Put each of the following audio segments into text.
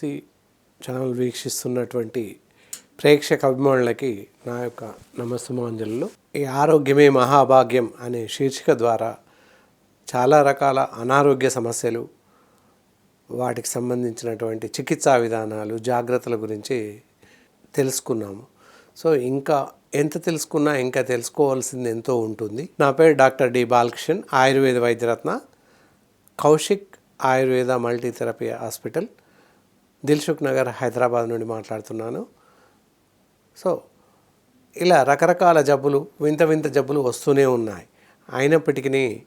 తులసి channel వీక్షిస్తున్నటువంటి ప్రేక్షక అభిమానులకి నా యొక్క నమస్తమాంజలు ఈ ఆరోగ్యమే మహాభాగ్యం అనే శీర్షిక ద్వారా చాలా రకాల అనారోగ్య సమస్యలు వాటికి సంబంధించినటువంటి చికిత్సా విధానాలు జాగ్రత్తల గురించి తెలుసుకున్నాము. సో ఇంకా ఎంత తెలుసుకున్నా ఇంకా తెలుసుకోవాల్సింది ఎంతో ఉంటుంది. నా పేరు doctor D Balakrishnan Ayurveda Vaidyaratna Kaushik Ayurveda multitherapy hospital. Dilsukh Nagar Hyderabad నుండి మాట్లాడుతున్నాను. సో ఇలా రకరకాల జబ్బులు వింత వింత జబ్బులు వస్తూనే ఉన్నాయి. అయినప్పటికీ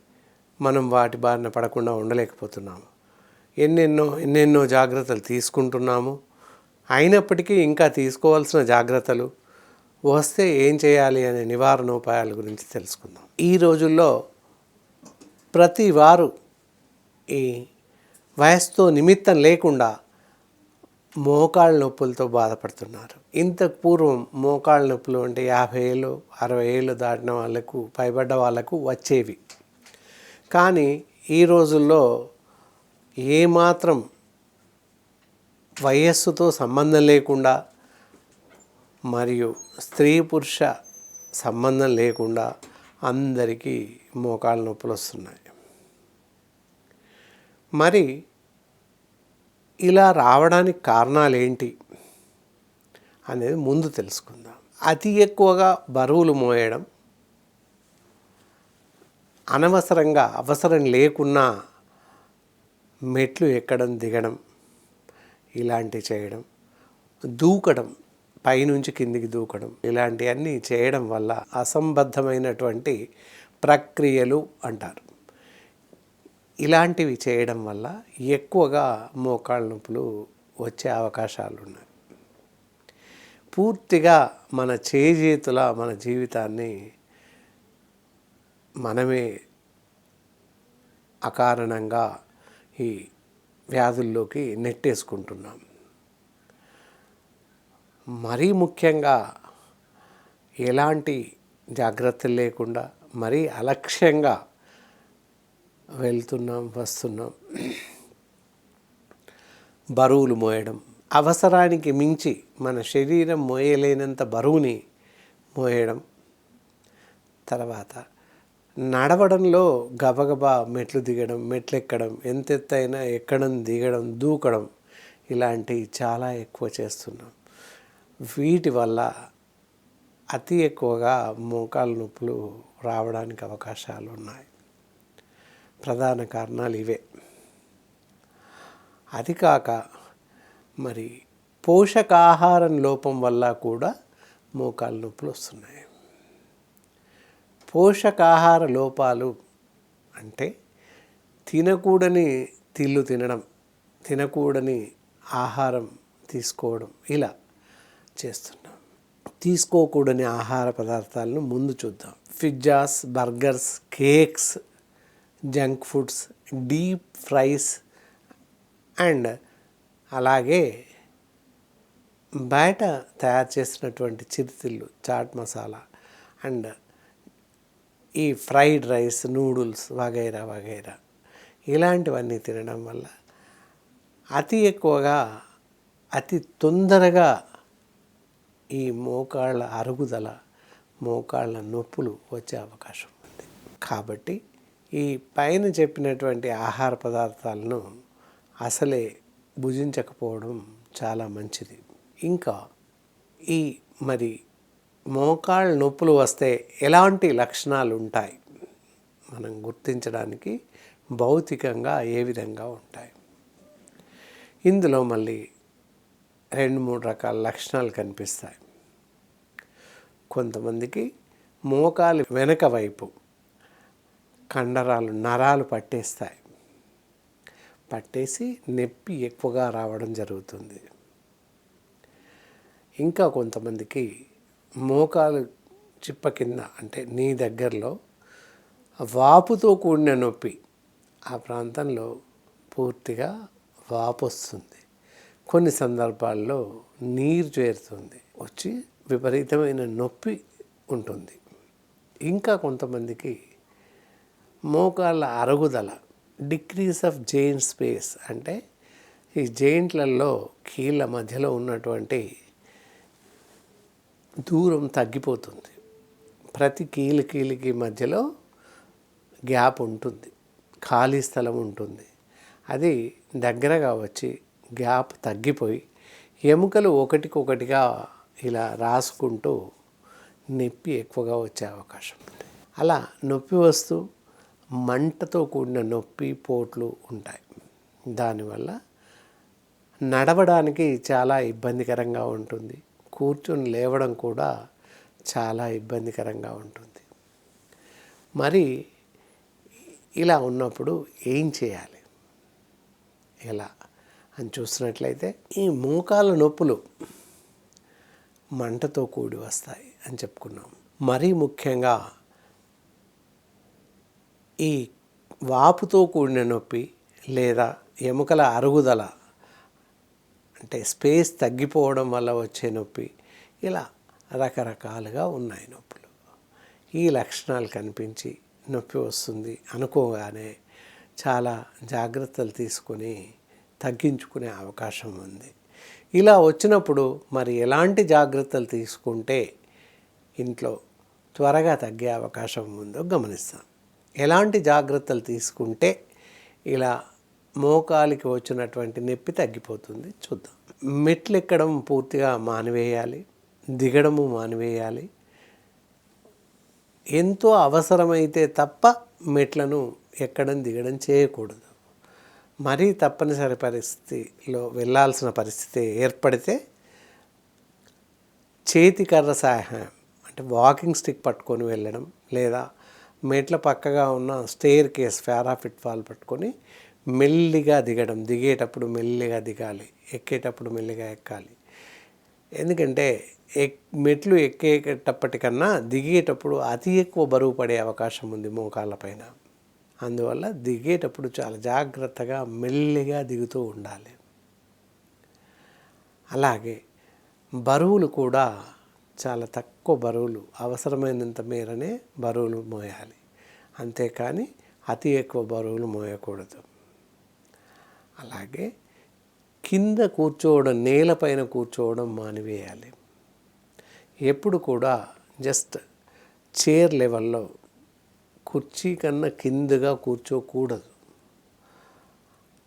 మనం వాటి బారిన పడకుండా ఉండలేకపోతున్నాము. ఎన్నెన్నో ఎన్నెన్నో జాగ్రత్తలు తీసుకుంటున్నాము. అయినప్పటికీ ఇంకా తీసుకోవాల్సిన జాగ్రత్తలు వస్తే ఏం చేయాలి అనే నివారణ ఉపాయాల గురించి తెలుసుకుందాం. ఈ రోజుల్లో ప్రతి వారు ఈ వయసుతో నిమిత్తం లేకుండా మోకాళ్ళ నొప్పులతో బాధపడుతున్నారు. ఇంతకు పూర్వం మోకాళ్ళ నొప్పులు అంటే యాభై ఏళ్ళు అరవై ఏళ్ళు దాటిన వాళ్ళకు పైబడ్డ వాళ్ళకు వచ్చేవి. కానీ ఈ రోజుల్లో ఏమాత్రం వయస్సుతో సంబంధం లేకుండా మరియు స్త్రీ పురుష సంబంధం లేకుండా అందరికీ మోకాళ్ళ నొప్పులు వస్తున్నాయి. మరి ఇలా రావడానికి కారణాలు ఏంటి అనేది ముందు తెలుసుకుందాం. అతి ఎక్కువగా బరువులు మోయడం అనవసరంగా అవసరం లేకున్నా మెట్లు ఎక్కడం దిగడం ఇలాంటివి చేయడం దూకడం పైనుంచి కిందికి దూకడం ఇలాంటివన్నీ చేయడం వల్ల అసంబద్ధమైనటువంటి ప్రక్రియలు అంటారు. ఇలాంటివి చేయడం వల్ల ఎక్కువగా మోకాళ్ళ నొప్పులు వచ్చే అవకాశాలు ఉన్నాయి. పూర్తిగా మన చేజేతుల మన జీవితాన్ని మనమే అకారణంగా ఈ వ్యాధుల్లోకి నెట్టేసుకుంటున్నాం. మరీ ముఖ్యంగా ఎలాంటి జాగ్రత్తలు లేకుండా మరీ అలక్ష్యంగా వెళ్తున్నాం వస్తున్నాం. బరువులు మోయడం. అవసరానికి మించి మన శరీరం మోయలేనంత బరువుని మోయడం. తర్వాత నడవడంలో గబగబా మెట్లు దిగడం మెట్లు ఎక్కడం ఎంత ఎత్తైనా ఎక్కడం దిగడం దూకడం ఇలాంటివి చాలా ఎక్కువ చేస్తున్నాం. వీటి వల్ల అతి ఎక్కువగా మోకాలు నొప్పులు రావడానికి అవకాశాలు ఉన్నాయి ప్రధాన కారణాలు ఇవే. అది కాక మరి పోషకాహారం లోపం వల్ల కూడా మోకాలు నొప్పులు వస్తున్నాయి. పోషకాహార లోపాలు అంటే తినకూడని తిల్లు తినడం తినకూడని ఆహారం తీసుకోవడం ఇలా చేస్తున్నాం. తీసుకోకూడని ఆహార పదార్థాలను ముందు చూద్దాం. Pizzas burgers cakes junk foods deep fries and అలాగే బయట తయారు చేసినటువంటి చిరుతిళ్ళు చాట్ మసాలా అండ్ ఈ ఫ్రైడ్ రైస్ నూడుల్స్ వగైరా వగైరా ఇలాంటివన్నీ తినడం వల్ల అతి ఎక్కువగా అతి తొందరగా ఈ మోకాళ్ళ అరుగుదల మోకాళ్ళ నొప్పులు వచ్చే అవకాశం ఉంది. కాబట్టి ఈ పైన చెప్పినటువంటి ఆహార పదార్థాలను అసలే భుజించకపోవడం చాలా మంచిది. ఇంకా ఈ మరి మోకాళ్ళ నొప్పులు వస్తే ఎలాంటి లక్షణాలు ఉంటాయి? మనం గుర్తించడానికి భౌతికంగా ఏ విధంగా ఉంటాయి? ఇందులో మళ్ళీ రెండు మూడు రకాల లక్షణాలు కనిపిస్తాయి. కొంతమందికి మోకాలు వెనక వైపు కండరాలు నరాలు పట్టేస్తాయి. పట్టేసి నొప్పి ఎక్కువగా రావడం జరుగుతుంది. ఇంకా కొంతమందికి మోకాలు చిప్ప కింద అంటే నీ దగ్గరలో వాపుతో కూడిన నొప్పి ఆ ప్రాంతంలో పూర్తిగా వాపు వస్తుంది. కొన్ని సందర్భాల్లో నీరు చేరుతుంది. వచ్చి విపరీతమైన నొప్పి ఉంటుంది. ఇంకా కొంతమందికి మోకాళ్ళ అరుగుదల డిక్రీస్ ఆఫ్ జైన్ స్పేస్ అంటే ఈ జైంట్లలో కీళ్ళ మధ్యలో ఉన్నటువంటి దూరం తగ్గిపోతుంది. ప్రతి కీలు కీలికి మధ్యలో గ్యాప్ ఉంటుంది. ఖాళీ స్థలం ఉంటుంది. అది దగ్గరగా వచ్చి గ్యాప్ తగ్గిపోయి ఎముకలు ఒకటికొకటిగా ఇలా రాసుకుంటూ నొప్పి ఎక్కువగా వచ్చే అవకాశం ఉంది. అలా నొప్పి వస్తూ మంటతో కూడిన నొప్పి పోట్లు ఉంటాయి. దానివల్ల నడవడానికి చాలా ఇబ్బందికరంగా ఉంటుంది. కూర్చొని లేవడం కూడా చాలా ఇబ్బందికరంగా ఉంటుంది. మరి ఇలా ఉన్నప్పుడు ఏం చేయాలి? ఎలా? అని చూసినట్లయితే ఈ మోకాల నొప్పులు మంటతో కూడి వస్తాయి అని చెప్పుకున్నాం. మరీ ముఖ్యంగా ఈ వాపుతో కూడిన నొప్పి లేదా ఎముకల అరుగుదల అంటే స్పేస్ తగ్గిపోవడం వల్ల వచ్చే నొప్పి ఇలా రకరకాలుగా ఉన్నాయి నొప్పులు. ఈ లక్షణాలు కనిపించి నొప్పి వస్తుంది అనుకోగానే చాలా జాగ్రత్తలు తీసుకొని తగ్గించుకునే అవకాశం ఉంది. ఇలా వచ్చినప్పుడు మరి ఎలాంటి జాగ్రత్తలు తీసుకుంటే ఇంట్లో త్వరగా తగ్గే అవకాశం ఉందో గమనిస్తాం. ఎలాంటి జాగ్రత్తలు తీసుకుంటే ఇలా మోకాలికి వచ్చినటువంటి నొప్పి తగ్గిపోతుంది చూద్దాం. మెట్లు ఎక్కడం పూర్తిగా మానివేయాలి దిగడము మానివేయాలి. ఎంతో అవసరమైతే తప్ప మెట్లను ఎక్కడం దిగడం చేయకూడదు. మరీ తప్పనిసరి పరిస్థితిలో వెళ్ళాల్సిన పరిస్థితి ఏర్పడితే చేతి కర్ర సహాయం అంటే వాకింగ్ స్టిక్ పట్టుకొని వెళ్ళడం లేదా మెట్ల పక్కగా ఉన్న స్టేర్ కేస్ ఫారాఫిట్ ఫాల్ పట్టుకొని మెల్లిగా దిగడం దిగేటప్పుడు మెల్లిగా దిగాలి ఎక్కేటప్పుడు మెల్లిగా ఎక్కాలి. ఎందుకంటే ఎక్ మెట్లు ఎక్కేటప్పటికన్నా దిగేటప్పుడు అతి ఎక్కువ బరువు పడే అవకాశం ఉంది మోకాళ్ళ పైన. అందువల్ల దిగేటప్పుడు చాలా జాగ్రత్తగా మెల్లిగా దిగుతూ ఉండాలి. అలాగే బరువులు కూడా చాలా తక్కువ బరువులు అవసరమైనంత మేరనే బరువులు మోయాలి. అంతేకాని అతి ఎక్కువ బరువులు మోయకూడదు. అలాగే కింద కూర్చోవడం నేలపైన కూర్చోవడం మానివేయాలి. ఎప్పుడు కూడా జస్ట్ చైర్ లెవెల్లో కుర్చీ కన్నా కిందగా కూర్చోకూడదు.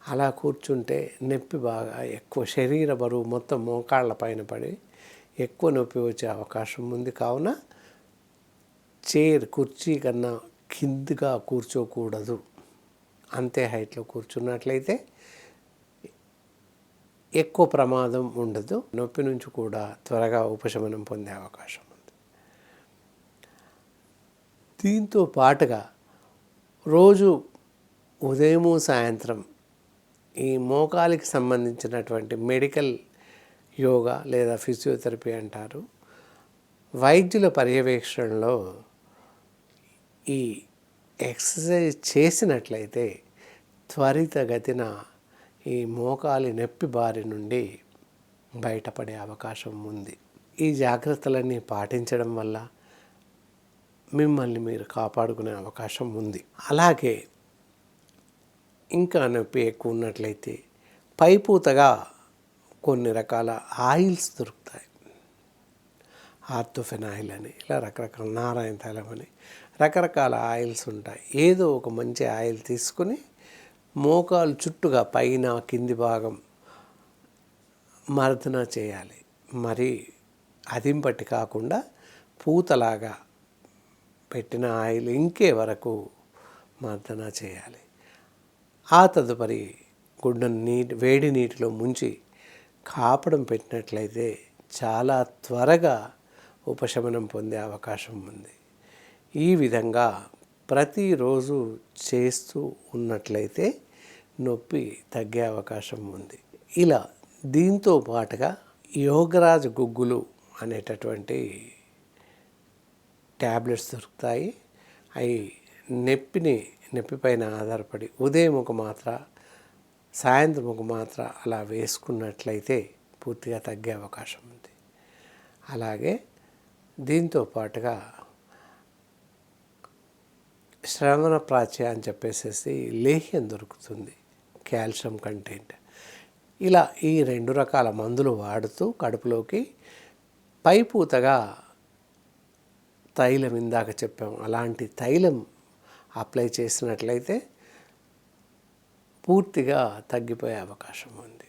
అలా కూర్చుంటే నొప్పి బాగా ఎక్కువ శరీర బరువు మొత్తం మోకాళ్ళ పైన పడి ఎక్కువ నొప్పి వచ్చే అవకాశం ఉంది. కావున చైర్ కుర్చీ కన్నా కిందగా కూర్చోకూడదు. అంతే హైట్లో కూర్చున్నట్లయితే ఎక్కువ ప్రమాదం ఉండదు. నొప్పి నుంచి కూడా త్వరగా ఉపశమనం పొందే అవకాశం ఉంది. దీంతో పాటుగా రోజు ఉదయము సాయంత్రం ఈ మోకాలికి సంబంధించినటువంటి మెడికల్ యోగా లేదా ఫిజియోథెరపీ అంటారు. వైద్యుల పర్యవేక్షణలో ఈ ఎక్సర్సైజ్ చేసినట్లయితే త్వరితగతిన ఈ మోకాలి నొప్పి బారి నుండి బయటపడే అవకాశం ఉంది. ఈ జాగ్రత్తలన్నీ పాటించడం వల్ల మిమ్మల్ని మీరు కాపాడుకునే అవకాశం ఉంది. అలాగే ఇంకా నొప్పి ఎక్కువ ఉన్నట్లయితే పైపూతగా కొన్ని రకాల ఆయిల్స్ దొరుకుతాయి. ఆర్థోఫెనాయిల్ అని ఇలా రకరకాల నారాయణ తైలం అని రకరకాల ఆయిల్స్ ఉంటాయి. ఏదో ఒక మంచి ఆయిల్ తీసుకుని మోకాలు చుట్టుగా పైన కింది భాగం మర్దన చేయాలి. మరి అదింపట్టి కాకుండా పూతలాగా పెట్టిన ఆయిల్ ఇంకే వరకు మర్దన చేయాలి. ఆ తదుపరి గుడ్డను నీటి వేడి నీటిలో ముంచి కాపడం పెట్టినట్లయితే చాలా త్వరగా ఉపశమనం పొందే అవకాశం ఉంది. ఈ విధంగా ప్రతిరోజు చేస్తూ ఉన్నట్లయితే నొప్పి తగ్గే అవకాశం ఉంది. ఇలా దీంతో పాటుగా యోగరాజ్ గుగ్గులు అనేటటువంటి ట్యాబ్లెట్స్ దొరుకుతాయి. అవి నొప్పిని నొప్పిపైన ఆధారపడి ఉదయం ఒక మాత్ర సాయంత్రం ఒక మాత్ర అలా వేసుకున్నట్లయితే పూర్తిగా తగ్గే అవకాశం ఉంది. అలాగే దీంతో పాటుగా శ్రవణ ప్రాచ్య అని చెప్పేసేసి లేహ్యం దొరుకుతుంది కాల్షియం కంటెంట్. ఇలా ఈ రెండు రకాల మందులు వాడుతూ కడుపులోకి పైపూతగా తైలం ఇందాక చెప్పాం అలాంటి తైలం అప్లై చేసినట్లయితే పూర్తిగా తగ్గిపోయే అవకాశం ఉంది.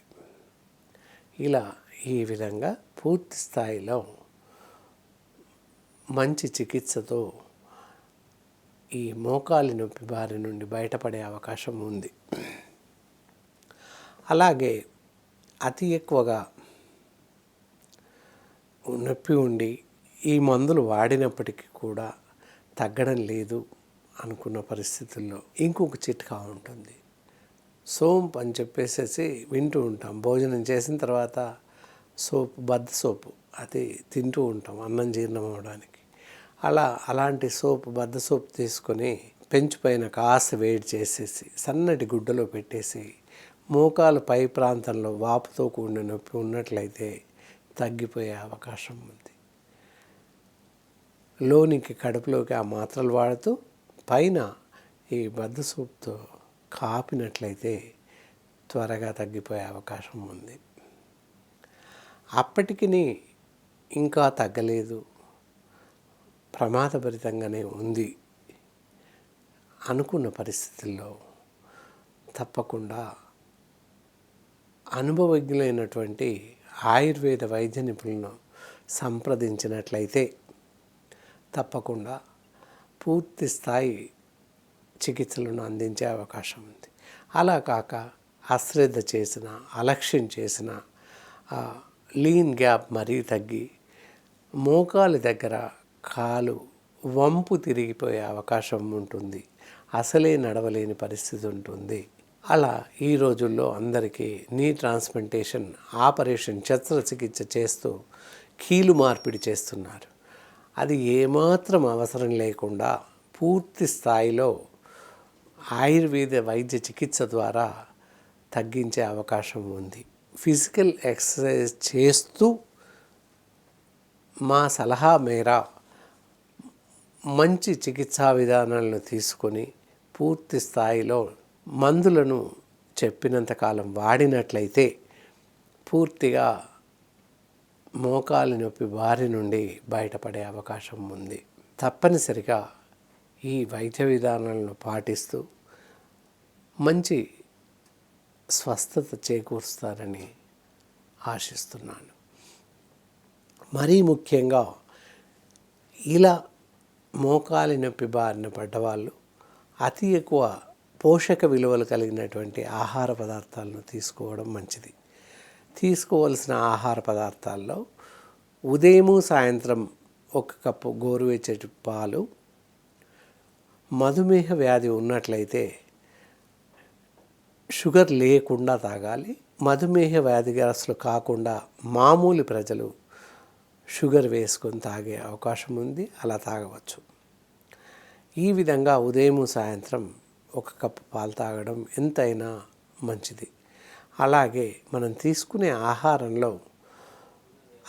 ఇలా ఈ విధంగా పూర్తి స్థాయిలో మంచి చికిత్సతో ఈ మోకాలి నొప్పి బారి నుండి బయటపడే అవకాశం ఉంది. అలాగే అతి ఎక్కువగా నొప్పి ఉండి ఈ మందులు వాడినప్పటికీ కూడా తగ్గడం లేదు అనుకున్న పరిస్థితుల్లో ఇంకొక చిట్కా ఉంటుంది. సోంప్ అని చెప్పేసేసి వింటూ ఉంటాం. భోజనం చేసిన తర్వాత సోప్ బద్ద సోపు అది తింటూ ఉంటాం అన్నం జీర్ణం అవడానికి అలా అలాంటి సోప్ బద్ద సోప్ తీసుకొని పెంచు పైన కాస్త వేడి చేసేసి సన్నటి గుడ్డలో పెట్టేసి మోకాలు పై ప్రాంతంలో వాపుతో కూడిన నొప్పి ఉన్నట్లయితే తగ్గిపోయే అవకాశం ఉంది. లోనికి కడుపులోకి ఆ మాత్రలు వాడుతూ పైన ఈ బద్ద సూప్తో కాపినట్లయితే త్వరగా తగ్గిపోయే అవకాశం ఉంది. అప్పటికి ఇంకా తగ్గలేదు. ప్రమాదభరితంగానే ఉంది అనుకున్న పరిస్థితుల్లో తప్పకుండా అనుభవజ్ఞులైనటువంటి ఆయుర్వేద వైద్య నిపుణులను సంప్రదించినట్లయితే తప్పకుండా పూర్తి స్థాయి చికిత్సలను అందించే అవకాశం ఉంది. అలా కాక అశ్రద్ధ చేసిన అలక్ష్యం చేసిన లీన్ గ్యాప్ మరీ తగ్గి మోకాలి దగ్గర కాలు వంపు తిరిగిపోయే అవకాశం ఉంటుంది. అసలే నడవలేని పరిస్థితి ఉంటుంది. అలా ఈ రోజుల్లో అందరికీ నీ ట్రాన్స్ప్లాంటేషన్ ఆపరేషన్ శస్త్రచికిత్స చేస్తూ కీలు మార్పిడి చేస్తున్నారు. అది ఏమాత్రం అవసరం లేకుండా పూర్తి స్థాయిలో ఆయుర్వేద వైద్య చికిత్స ద్వారా తగ్గించే అవకాశం ఉంది. ఫిజికల్ ఎక్సర్సైజ్ చేస్తూ మా సలహా మేర మంచి చికిత్సా విధానాలను తీసుకొని పూర్తి స్థాయిలో మందులను చెప్పినంతకాలం వాడినట్లయితే పూర్తిగా మోకాలి నొప్పి బారి నుండి బయటపడే అవకాశం ఉంది. తప్పనిసరిగా ఈ వైద్య విధానాలను పాటిస్తూ మంచి స్వస్థత చేకూరుస్తారని ఆశిస్తున్నాను. మరీ ముఖ్యంగా ఇలా మోకాలి నొప్పి బారిన పడ్డవాళ్ళు అతి ఎక్కువ పోషక విలువలు కలిగినటువంటి ఆహార పదార్థాలను తీసుకోవడం మంచిది. తీసుకోవలసిన ఆహార పదార్థాల్లో ఉదయము సాయంత్రం ఒక కప్పు గోరువెచ్చటి పాలు మధుమేహ వ్యాధి ఉన్నట్లయితే షుగర్ లేకుండా తాగాలి మధుమేహ వ్యాధిగ్రస్తులు కాకుండా మామూలు ప్రజలు షుగర్ వేసుకొని తాగే అవకాశం ఉంది అలా తాగవచ్చు. ఈ విధంగా ఉదయం సాయంత్రం ఒక కప్పు పాలు తాగడం ఎంతైనా మంచిది. అలాగే మనం తీసుకునే ఆహారంలో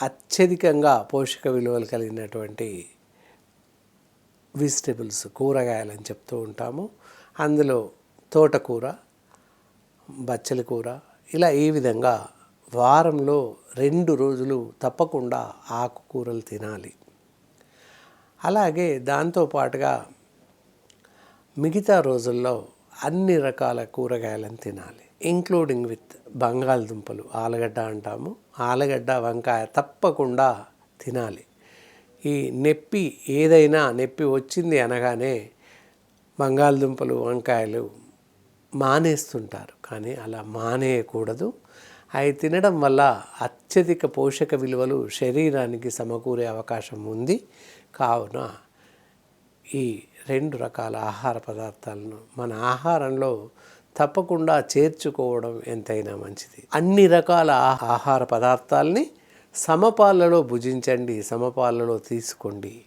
అత్యధికంగా పోషక విలువలు కలిగినటువంటి వెజిటబుల్స్ కూరగాయలని చెప్తూ ఉంటాము. అందులో తోటకూర బచ్చలి కూర. ఇలా ఈ విధంగా వారంలో రెండు రోజులు తప్పకుండా ఆకుకూరలు తినాలి. అలాగే దాంతోపాటుగా మిగతా రోజుల్లో అన్ని రకాల కూరగాయలను తినాలి. ఇంక్లూడింగ్ విత్ బంగాళదుంపలు ఆలుగడ్డ అంటాము. ఆలుగడ్డ వంకాయ తప్పకుండా తినాలి. ఈ నొప్పి ఏదైనా నొప్పి వచ్చింది అనగానే బంగాళదుంపలు వంకాయలు మానేస్తుంటారు. కానీ అలా మానేయకూడదు. అవి తినడం వల్ల అత్యధిక పోషక విలువలు శరీరానికి సమకూరే అవకాశం ఉంది. కావున ఈ రెండు రకాల ఆహార పదార్థాలను మన ఆహారంలో తప్పకుండా చేర్చుకోవడం ఎంతైనా మంచిది. అన్ని రకాల ఆహార పదార్థాలని సమపాలలో భుజించండి సమపాలలో తీసుకోండి.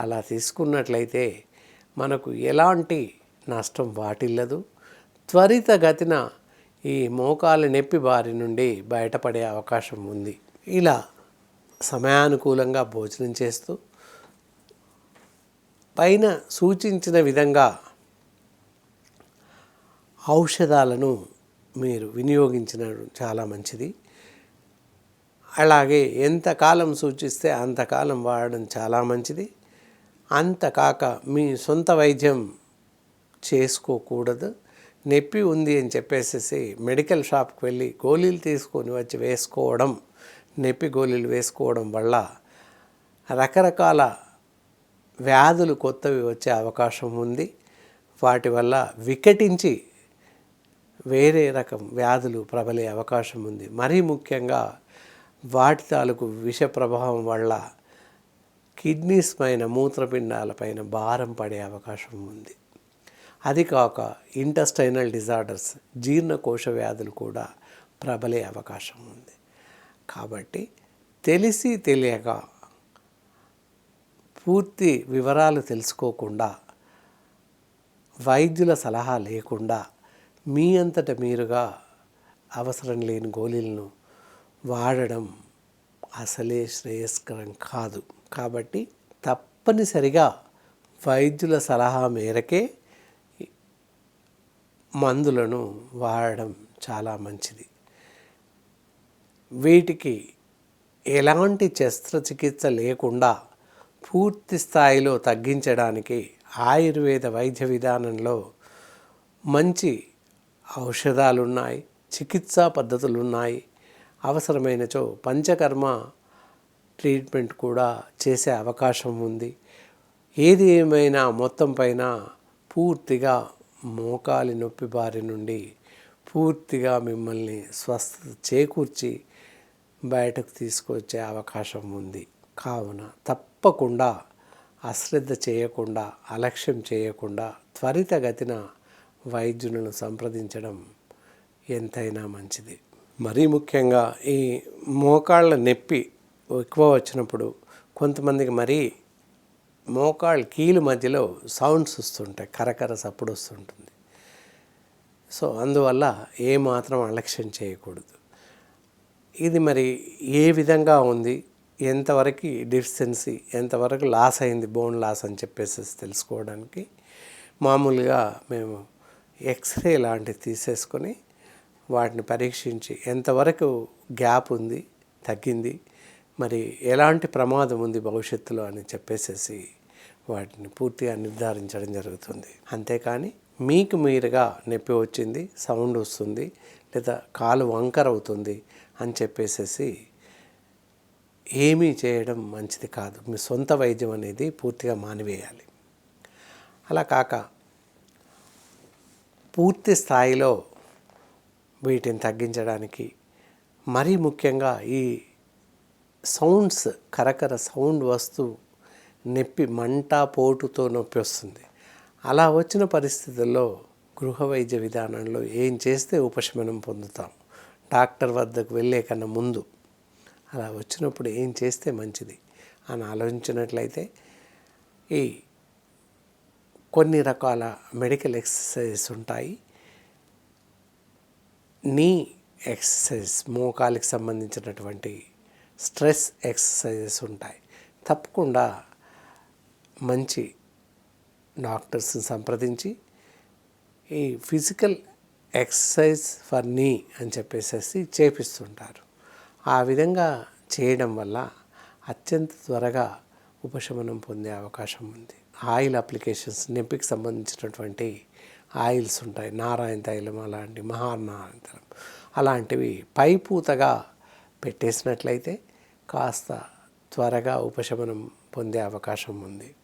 అలా తీసుకున్నట్లయితే మనకు ఎలాంటి నష్టం వాటిల్లదు. త్వరితగతిన ఈ మోకాలు నొప్పి బారి నుండి బయటపడే అవకాశం ఉంది. ఇలా సమయానుకూలంగా భోజనం చేస్తూ పైన సూచించిన విధంగా ఔషధాలను మీరు వినియోగించడం చాలా మంచిది. అలాగే ఎంతకాలం సూచిస్తే అంతకాలం వాడడం చాలా మంచిది. అంతకాక మీ సొంత వైద్యం చేసుకోకూడదు. నొప్పి ఉంది అని చెప్పేసేసి మెడికల్ షాప్కి వెళ్ళి గోళీలు తీసుకొని వచ్చి వేసుకోవడం నొప్పి గోళీలు వేసుకోవడం వల్ల రకరకాల వ్యాధులు కొత్తవి వచ్చే అవకాశం ఉంది. వాటి వల్ల వికటించి వేరే రకం వ్యాధులు ప్రబలే అవకాశం ఉంది. మరీ ముఖ్యంగా వాటి తాలూకు విష ప్రభావం వల్ల కిడ్నీస్ పైన మూత్రపిండాలపైన భారం పడే అవకాశం ఉంది. అది కాక ఇంటస్టైనల్ డిజార్డర్స్ జీర్ణకోశ వ్యాధులు కూడా ప్రబలే అవకాశం ఉంది. కాబట్టి తెలిసి తెలియక పూర్తి వివరాలు తెలుసుకోకుండా వైద్యుల సలహా లేకుండా మీ అంతట మీరుగా అవసరం లేని గోళీలను వాడడం అసలే శ్రేయస్కరం కాదు. కాబట్టి తప్పనిసరిగా వైద్యుల సలహా మేరకే మందులను వాడడం చాలా మంచిది. వీటికి ఎలాంటి శస్త్రచికిత్స లేకుండా పూర్తి స్థాయిలో తగ్గించడానికి ఆయుర్వేద వైద్య విధానంలో మంచి ఔషధాలు ఉన్నాయి చికిత్సా పద్ధతులు ఉన్నాయి అవసరమైనచో పంచకర్మ ట్రీట్మెంట్ కూడా చేసే అవకాశం ఉంది. ఏది ఏమైనా మొత్తం పైన పూర్తిగా మోకాలి నొప్పి బారి నుండి పూర్తిగా మిమ్మల్ని స్వస్థత చేకూర్చి బయటకు తీసుకొచ్చే అవకాశం ఉంది. కావున తప్పకుండా అశ్రద్ధ చేయకుండా అలక్ష్యం చేయకుండా త్వరితగతిన వైద్యులను సంప్రదించడం ఎంతైనా మంచిది. మరీ ముఖ్యంగా ఈ మోకాళ్ళ నొప్పి ఎక్కువ వచ్చినప్పుడు కొంతమందికి మరీ మోకాళ్ళ కీలు మధ్యలో సౌండ్స్ వస్తుంటాయి కరకర సప్పుడు వస్తుంటుంది. సో అందువల్ల ఏమాత్రం అలక్ష్యం చేయకూడదు. ఇది మరి ఏ విధంగా ఉంది? ఎంతవరకు డిఫిషియన్సీ ఎంతవరకు లాస్ అయింది బోన్ లాస్ అని చెప్పేసి తెలుసుకోవడానికి మామూలుగా మేము ఎక్స్రే లాంటివి తీసేసుకొని వాటిని పరీక్షించి ఎంతవరకు గ్యాప్ ఉంది తగ్గింది మరి ఎలాంటి ప్రమాదం ఉంది భవిష్యత్తులో అని చెప్పేసేసి వాటిని పూర్తిగా నిర్ధారించడం జరుగుతుంది. అంతేకాని మీకు మీరుగా నొప్పి వచ్చింది సౌండ్ వస్తుంది లేదా కాలు వంకర అవుతుంది అని చెప్పేసేసి ఏమీ చేయడం మంచిది కాదు. మీ సొంత వైద్యం అనేది పూర్తిగా మానివేయాలి. అలా కాక పూర్తి స్థాయిలో వీటిని తగ్గించడానికి మరీ ముఖ్యంగా ఈ సౌండ్స్ కరకర సౌండ్ వస్తూ నొప్పి మంట పోటుతో నొప్పి వస్తుంది. అలా వచ్చిన పరిస్థితుల్లో గృహ వైద్య విధానంలో ఏం చేస్తే ఉపశమనం పొందుతాం? డాక్టర్ వద్దకు వెళ్ళే కన్నా ముందు. అలా వచ్చినప్పుడు ఏం చేస్తే మంచిది? అని ఆలోచించినట్లయితే ఈ కొన్ని రకాల మెడికల్ ఎక్సర్సైజెస్ ఉంటాయి. నీ ఎక్సర్సైజ్ మోకాలికి సంబంధించినటువంటి స్ట్రెస్ ఎక్సర్సైజెస్ ఉంటాయి. తప్పకుండా మంచి డాక్టర్స్ని సంప్రదించి ఈ ఫిజికల్ ఎక్సర్సైజ్ ఫర్ నీ అని చెప్పేసి చేపిస్తుంటారు. ఆ విధంగా చేయడం వల్ల అత్యంత త్వరగా ఉపశమనం పొందే అవకాశం ఉంది. ఆయిల్ అప్లికేషన్స్ నొప్పికి సంబంధించినటువంటి ఆయిల్స్ ఉంటాయి. నారాయణ తైలం అలాంటి మహానారాయణ తైలం అలాంటివి పైపూతగా పెట్టేసినట్లయితే కాస్త త్వరగా ఉపశమనం పొందే అవకాశం ఉంది.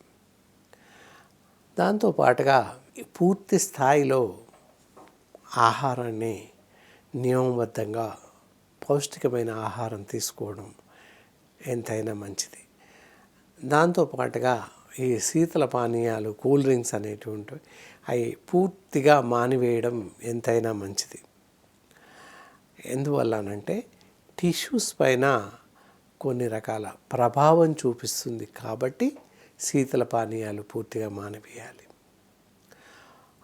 దాంతో పాటుగా పూర్తి స్థాయిలో ఆహారాన్ని నియమబద్ధంగా పౌష్టికమైన ఆహారం తీసుకోవడం ఎంతైనా మంచిది. దాంతో పాటుగా ఈ శీతల పానీయాలు కూల్ డ్రింక్స్ అనేటివి ఉంటాయి అవి పూర్తిగా మానివేయడం ఎంతైనా మంచిది. ఎందువల్లనంటే టిష్యూస్ పైన కొన్ని రకాల ప్రభావం చూపిస్తుంది కాబట్టి శీతల పానీయాలు పూర్తిగా మానివేయాలి.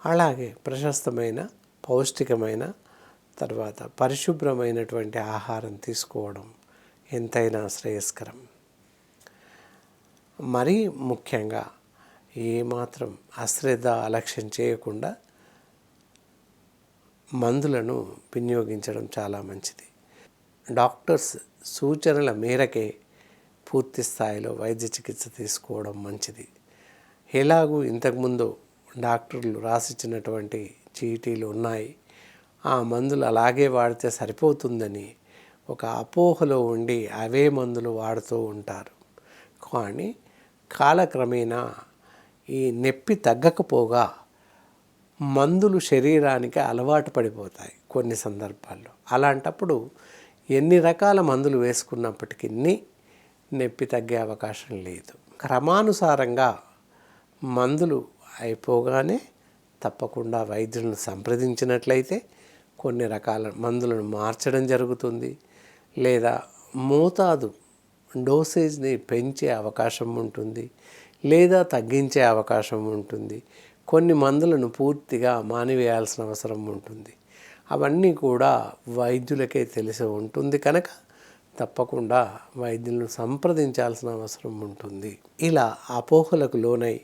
అలాగే ప్రశస్తమైన పౌష్టికమైన తర్వాత పరిశుభ్రమైనటువంటి ఆహారం తీసుకోవడం ఎంతైనా శ్రేయస్కరం. మరీ ముఖ్యంగా ఏమాత్రం అశ్రద్ధ అలక్ష్యం చేయకుండా మందులను వినియోగించడం చాలా మంచిది. డాక్టర్స్ సూచనల మేరకే పూర్తి స్థాయిలో వైద్య చికిత్స తీసుకోవడం మంచిది. ఎలాగూ ఇంతకుముందు డాక్టర్లు రాసిచ్చినటువంటి చీటీలు ఉన్నాయి. ఆ మందులు అలాగే వాడితే సరిపోతుందని ఒక అపోహలో ఉండి అవే మందులు వాడుతూ ఉంటారు. కానీ కాలక్రమేణా ఈ నొప్పి తగ్గకపోగా మందులు శరీరానికి అలవాటు పడిపోతాయి కొన్ని సందర్భాల్లో. అలాంటప్పుడు ఎన్ని రకాల మందులు వేసుకున్నప్పటికీ నొప్పి తగ్గే అవకాశం లేదు. క్రమానుసారంగా మందులు అయిపోగానే తప్పకుండా వైద్యులను సంప్రదించినట్లయితే కొన్ని రకాల మందులను మార్చడం జరుగుతుంది. లేదా మోతాదు డోసేజ్ని పెంచే అవకాశం ఉంటుంది. లేదా తగ్గించే అవకాశం ఉంటుంది. కొన్ని మందులను పూర్తిగా మానివేయాల్సిన అవసరం ఉంటుంది. అవన్నీ కూడా వైద్యులకే తెలిసి ఉంటుంది కనుక తప్పకుండా వైద్యులను సంప్రదించాల్సిన అవసరం ఉంటుంది. ఇలా అపోహలకు లోనై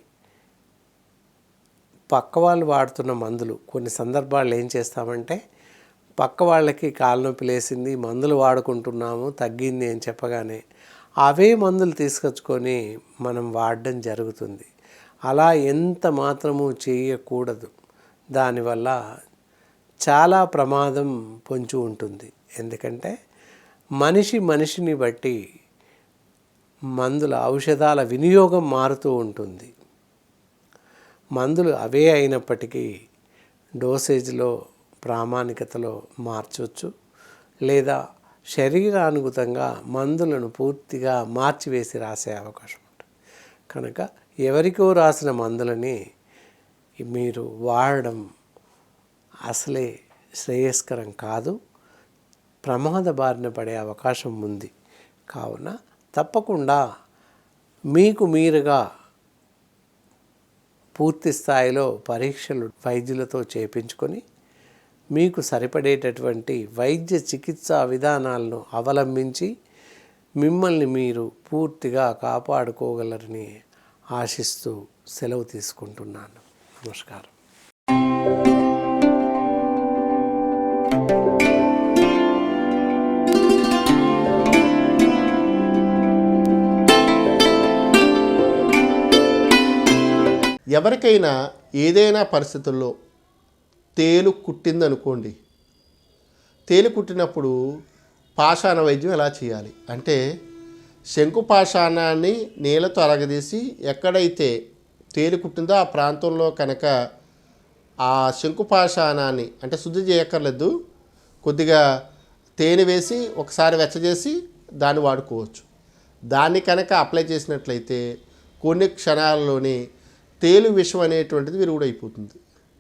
పక్క వాళ్ళు వాడుతున్న మందులు కొన్ని సందర్భాల్లో ఏం చేస్తామంటే పక్క వాళ్ళకి కాలు నొప్పి లేసింది మందులు వాడుకుంటున్నాము తగ్గింది అని చెప్పగానే అవే మందులు తీసుకొచ్చుకొని మనం వాడడం జరుగుతుంది. అలా ఎంత మాత్రము చేయకూడదు. దానివల్ల చాలా ప్రమాదం పొంచి ఉంటుంది. ఎందుకంటే మనిషి మనిషిని బట్టి మందుల ఔషధాల వినియోగం మారుతూ ఉంటుంది. మందులు అవే అయినప్పటికీ డోసేజ్లో ప్రామాణికతలో మార్చవచ్చు లేదా శరీరానుగుతంగా మందులను పూర్తిగా మార్చివేసి రాసే అవకాశం ఉంటుంది. కనుక ఎవరికో రాసిన మందులని మీరు వాడడం అసలే శ్రేయస్కరం కాదు. ప్రమాద బారిన పడే అవకాశం ఉంది. కావున తప్పకుండా మీకు మీరుగా పూర్తి స్థాయిలో పరీక్షలు వైద్యులతో చేపించుకొని మీకు సరిపడేటటువంటి వైద్య చికిత్సా విధానాలను అవలంబించి మిమ్మల్ని మీరు పూర్తిగా కాపాడుకోగలరని ఆశిస్తూ సెలవు తీసుకుంటున్నాను. నమస్కారం. ఎవరికైనా ఏదైనా పరిస్థితుల్లో తేలు కుట్టిందనుకోండి తేలు కుట్టినప్పుడు పాషాణ వైద్యం ఎలా చేయాలి? అంటే శంకు పాషాణాన్ని నీళ్ళతో అరగదీసి ఎక్కడైతే తేలు కుట్టిందో ఆ ప్రాంతంలో కనుక ఆ శంకు పాషాణాన్ని అంటే శుద్ధి చేయక్కర్లేదు కొద్దిగా తేనె వేసి ఒకసారి వెచ్చజేసి దాన్ని వాడుకోవచ్చు. దాన్ని కనుక అప్లై చేసినట్లయితే కొన్ని క్షణాల్లోనే తేలు విషం అనేటువంటిది విరుగుడైపోతుంది